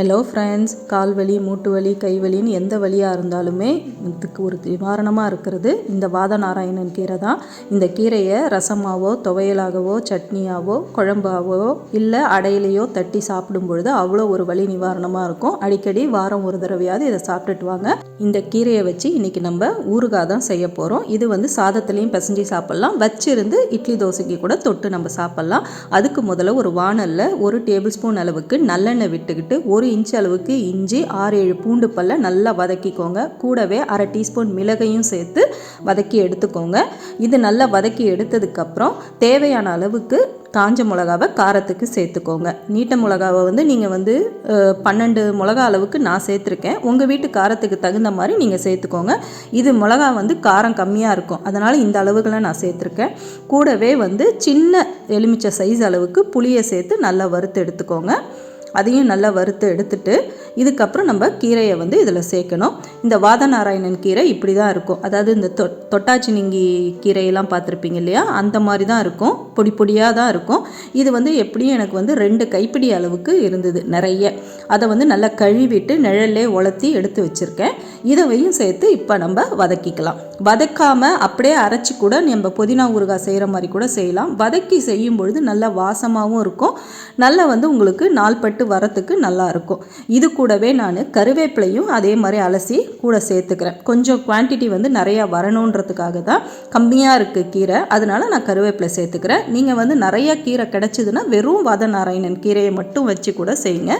Hello friends call வலி மூட்டு வலி கை வலின்னு எந்த வலியாக இருந்தாலுமே இதுக்கு ஒரு நிவாரணமாக இருக்கிறது. இந்த வாத நாராயணன் கீரை தான். இந்த கீரையை ரசமாவோ துவையலாகவோ சட்னியாவோ குழம்பாவோ இல்லை அடையிலையோ தட்டி சாப்பிடும் பொழுது அவ்வளோ ஒரு வலி நிவாரணமாக இருக்கும். அடிக்கடி வாரம் ஒரு தடவையாவது இதை சாப்பிட்டுட்டு வாங்க. இந்த கீரையை வச்சு இன்றைக்கி நம்ம ஊறுகாய் தான் செய்ய போகிறோம் இது வந்து சாதத்துலேயும் பிசைஞ்சு சாப்பிட்லாம். வச்சிருந்து இட்லி தோசைக்கு கூட தொட்டு நம்ம சாப்பிட்லாம். அதுக்கு முதல்ல ஒரு வானலில் ஒரு டேபிள் ஸ்பூன் அளவுக்கு நல்லெண்ணெய் விட்டுக்கிட்டு ஒரு இன்ச் அளவுக்கு இஞ்சி ஆறு ஏழு பூண்டு பல்ல நல்லா வதக்கிக்கோங்க. கூடவே அரை டீஸ்பூன் மிளகையும் சேர்த்து வதக்கி எடுத்துக்கோங்க. இது நல்லா வதக்கி எடுத்ததுக்கப்புறம் தேவையான அளவுக்கு காஞ்ச மிளகாவை காரத்துக்கு சேர்த்துக்கோங்க. நீட்ட மிளகாவை வந்து நீங்கள் வந்து பன்னெண்டு மிளகா அளவுக்கு நான் சேர்த்துருக்கேன். உங்கள் வீட்டு காரத்துக்கு தகுந்த மாதிரி நீங்கள் சேர்த்துக்கோங்க. இது மிளகா வந்து காரம் கம்மியாக இருக்கும். அதனால் இந்த அளவுகளை நான் சேர்த்துருக்கேன். கூடவே வந்து சின்ன எலுமிச்சை சைஸ் அளவுக்கு புளியை சேர்த்து நல்லா வறுத்து எடுத்துக்கோங்க. அதையும் நல்லா வறுத்து எடுத்துட்டு இதுக்கப்புறம் நம்ம கீரையை வந்து இதில் சேர்க்கணும். இந்த வாத நாராயணன் கீரை இப்படி தான் இருக்கும். அதாவது இந்த தொ தொட்டாச்சினிங்கி கீரையெல்லாம் பார்த்துருப்பீங்க இல்லையா? அந்த மாதிரி தான் இருக்கும். பொடி பொடியாக தான் இருக்கும். இது வந்து எப்படியும் எனக்கு வந்து ரெண்டு கைப்பிடி அளவுக்கு இருந்தது நிறைய. அதை வந்து நல்லா கழுவிட்டு நிழல்லே உலர்த்தி எடுத்து வச்சுருக்கேன். இதுவையும் சேர்த்து இப்போ நம்ம வதக்கிக்கலாம். வதக்காமல் அப்படியே அரைச்சி கூட நம்ம புதினா ஊறுகாய் செய்கிற மாதிரி கூட செய்யலாம். வதக்கி செய்யும் பொழுது நல்லா வாசமாகவும் இருக்கும். நல்லா வந்து உங்களுக்கு நாள்பட்டு வரத்துக்கு நல்லா இருக்கும். இது கூடவே நான் கருவேப்பிலையும் அதே மாதிரி அலசி கூட சேர்த்துக்கிறேன். கொஞ்சம் குவான்டிட்டி வந்து நிறையா வரணுன்றதுக்காக தான் கம்மியாக இருக்குது கீரை. அதனால் நான் கருவேப்பிலை சேர்த்துக்கிறேன். நீங்கள் வந்து நிறையா கீரை கிடச்சிதுன்னா வெறும் வத நாராயணன் கீரையை மட்டும் வச்சு கூட செய்யுங்க.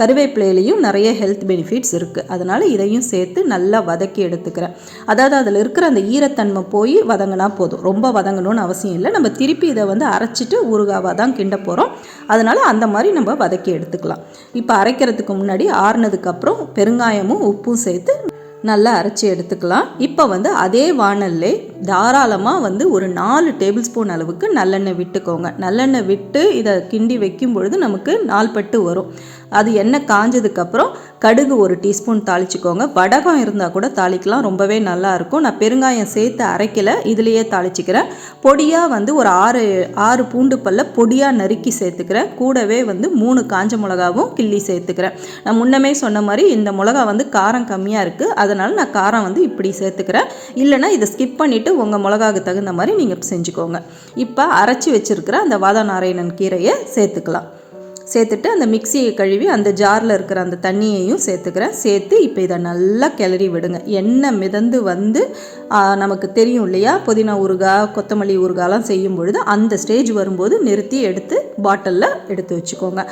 கருவேப்பிலையிலையும் நிறைய ஹெல்த் பெனிஃபிட்ஸ் இருக்குது அதனால் இதையும் சேர்த்து நல்லா வதக்கி எடுத்துக்கிறேன். அதாவது அதில் இருக்கிற அந்த ஈரத்தன்மை போய் வதங்கினா போதும். ரொம்ப வதங்கணும்னு அவசியம் இல்லை. நம்ம திருப்பி இதை வந்து அரைச்சிட்டு ஊறுகாவாக தான் கிண்ட போகிறோம் அதனால் அந்த மாதிரி நம்ம வதக்கி எடுத்துக்கலாம். இப்போ அரைக்கிறதுக்கு முன்னாடி ஆறுனதுக்கப்புறம் பெருங்காயமும் உப்பும் சேர்த்து நல்லா அரைச்சி எடுத்துக்கலாம். இப்போ வந்து அதே வானல்லே தாராளமாக வந்து ஒரு நாலு டேபிள் ஸ்பூன் அளவுக்கு நல்லெண்ணெய் விட்டுக்கோங்க. நல்லெண்ணெய் விட்டு இதை கிண்டி வைக்கும் பொழுது நமக்கு நாள்பட்டு வரும். அது எண்ணெய் காஞ்சதுக்கப்புறம் கடுகு ஒரு டீஸ்பூன் தாளிச்சிக்கோங்க. வடகம் இருந்தால் கூட தாளிக்கலாம் ரொம்பவே நல்லாயிருக்கும் நான் பெருங்காயம் சேர்த்து அரைக்கல இதுலேயே தாளிச்சிக்கிறேன். பொடியாக வந்து ஒரு ஆறு ஆறு பூண்டு பல்ல பொடியாக நறுக்கி சேர்த்துக்கிறேன். கூடவே வந்து மூணு காஞ்ச மிளகாவும் கிள்ளி சேர்த்துக்கிறேன். நான் முன்னமே சொன்ன மாதிரி இந்த மிளகா வந்து காரம் கம்மியாக இருக்குது அதனால் நான் காரம் வந்து இப்படி சேர்த்துக்கிறேன். இல்லைனா இதை ஸ்கிப் பண்ணிவிட்டு உங்கள் மிளகாவுக்கு தகுந்த மாதிரி நீங்கள் செஞ்சுக்கோங்க. இப்போ அரைச்சி வச்சுருக்கிற அந்த வாதா நாராயணன் கீரையை சேர்த்துக்கலாம். சேர்த்துட்டு அந்த மிக்சியை கழுவி அந்த ஜாரில் இருக்கிற அந்த தண்ணியையும் சேர்த்துக்கிறேன். சேர்த்து இப்போ இதை நல்லா கிளறி விடுங்க. எண்ணெய் மிதந்து வந்து நமக்கு தெரியும் இல்லையா? புதினா ஊறுகாய் கொத்தமல்லி ஊறுகாலாம் செய்யும் பொழுது அந்த ஸ்டேஜ் வரும்போது நிறுத்தி எடுத்து பாட்டிலில் எடுத்து வச்சுக்கோங்க.